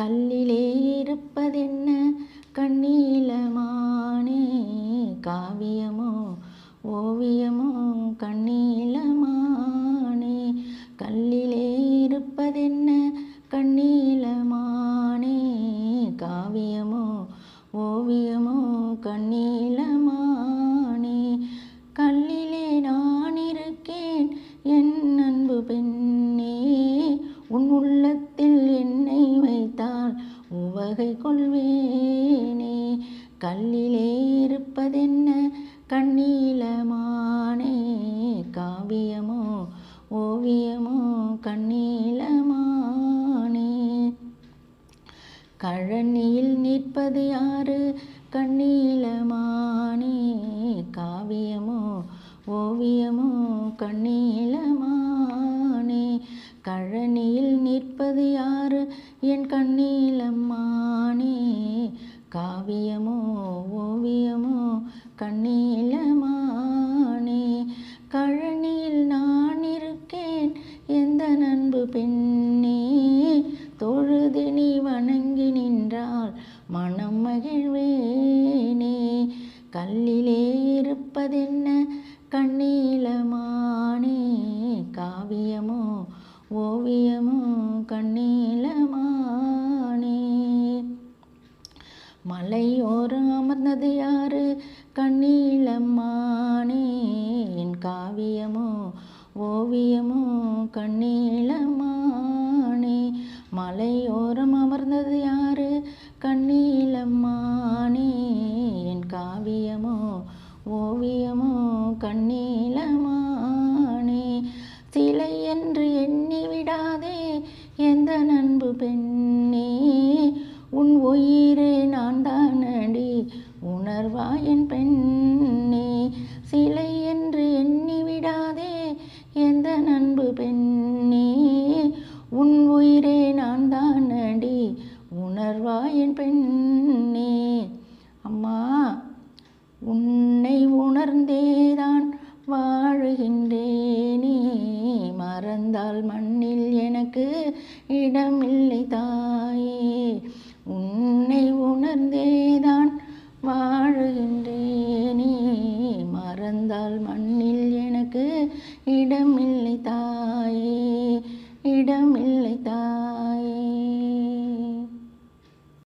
கல்லிலே இருப்பதென்ன? கண்ணீலமானே காவியமோ ஓவியமோ கண்ணீலமானே. கல்லிலே இருப்பதென்ன? கண்ணீலமானே காவியமோ ஓவியமோ கண்ணீலமானே. கல்லில் உவகை கொள்வேனே கல்லிலே இருப்பதென்ன? கண்ணீலமானே. காவியமோ ஓவியமோ கண்ணீலமானே. கழனியில் நிற்பது யாரு? கண்ணீலமானே. காவியமோ ஓவியமோ கண்ணீலமானே கழனியில் நிற்பது யாரு? என் கண்ணீலம்மானே காவியமோ ஓவியமோ கண்ணீலமானே கழனியில் நான் இருக்கேன் எந்த நண்பு பெண்ணே? தொழுது நீ வணங்கி நின்றால் மனம் மகிழ்வேனே. கல்லிலே இருப்பதென்ன? கண்ணீலமானே காவியமோ ஓவியமும் கண்ணீலமானே. மலையோரம் அமர்ந்தது யாரு? கண்ணீலம்மானே. என் காவியமோ ஓவியமோ கண்ணீலம்மானே. மலையோரம் அமர்ந்தது யாரு? கண்ணீலம்மானே. என் காவியமோ ஓவியமோ கண்ணீலமா பெண்ணே உன் உயிரே நான் தானடி உணர்வாயின் பெண்ணே சிலை என்று எண்ணி விடாதே எந்த நண்பு பெண்ணே. உன் உயிரே நான் தானடி உணர்வாயன் பெண்ணே. அம்மா உன்னை உணர்ந்தே மறந்தால் மண்ணில் எனக்கு இடமில்லை தாயே. உன்னை உணர்ந்தேதான் வாழுகின்றேனே. மறந்தால் மண்ணில் எனக்கு இடமில்லை